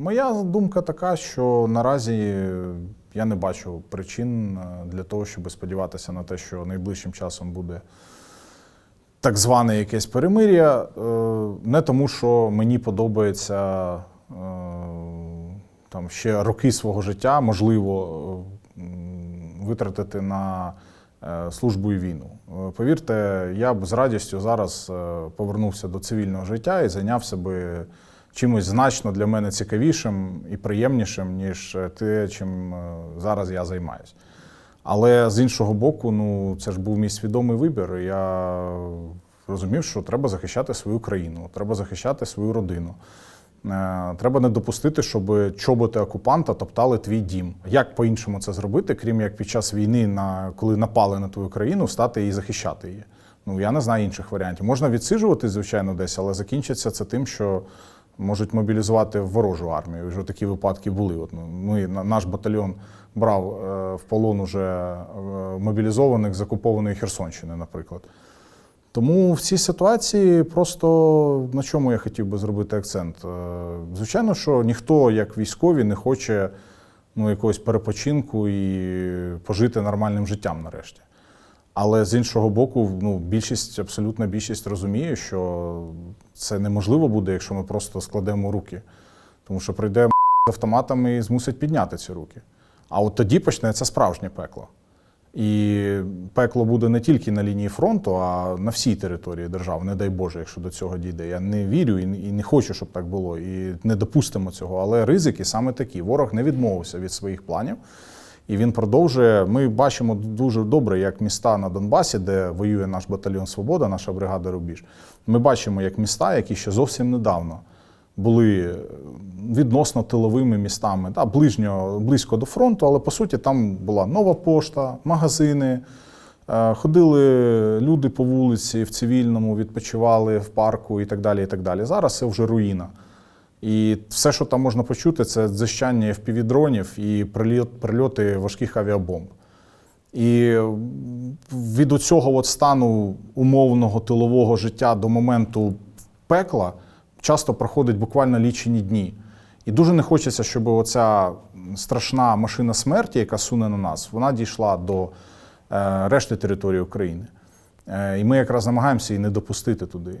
Моя думка така, що наразі я не бачу причин е, для того, щоб сподіватися на те, що найближчим часом буде так зване якесь перемир'я. Е, Не тому, що мені подобається е, там ще роки свого життя, можливо, витратити на службу і війну. Повірте, я б з радістю зараз повернувся до цивільного життя і зайнявся би чимось значно для мене цікавішим і приємнішим, ніж е, те, чим е, зараз я займаюся. Але з іншого боку, ну це ж був мій свідомий вибір. Я розумів, що треба захищати свою країну, треба захищати свою родину. Е, Треба не допустити, щоб чоботи окупанта топтали твій дім. Як по-іншому це зробити, крім як під час війни, на коли напали на твою країну, встати і захищати її? Ну я не знаю інших варіантів. Можна відсиджувати, звичайно, десь, але закінчиться це тим, що можуть мобілізувати ворожу армію. Вже такі випадки були. От ну, ми наш батальйон брав е, в полон уже е, мобілізованих з окупованої Херсонщини, наприклад. Тому в цій ситуації просто на чому я хотів би зробити акцент? Е, Звичайно, що ніхто, як військові, не хоче ну, якогось перепочинку і пожити нормальним життям нарешті. Але з іншого боку, ну, більшість, абсолютна більшість розуміє, що це неможливо буде, якщо ми просто складемо руки. Тому що прийде з автоматами і змусить підняти ці руки. А от тоді почнеться справжнє пекло. І пекло буде не тільки на лінії фронту, а на всій території держави. Не дай Боже, якщо до цього дійде. Я не вірю і не- хочу, щоб так було, і не допустимо цього. Але ризики саме такі. Ворог не відмовився від своїх планів. І він продовжує. Ми бачимо дуже добре, як міста на Донбасі, де воює наш батальйон Свобода, наша бригада Рубіж. Ми бачимо, як міста, які ще зовсім недавно були відносно тиловими містами, да, ближньо, близько до фронту, але по суті там була нова пошта, магазини. е, Ходили люди по вулиці в цивільному, відпочивали в парку і так далі. і так далі. Зараз це вже руїна. І все, що там можна почути, це дзищання FPV-дронів і прильоти важких авіабомб. І від цього от стану умовного тилового життя до моменту пекла часто проходить буквально лічені дні. І дуже не хочеться, щоб оця страшна машина смерті, яка суне на нас, вона дійшла до е, решти території України. Е, і ми якраз намагаємося її не допустити туди.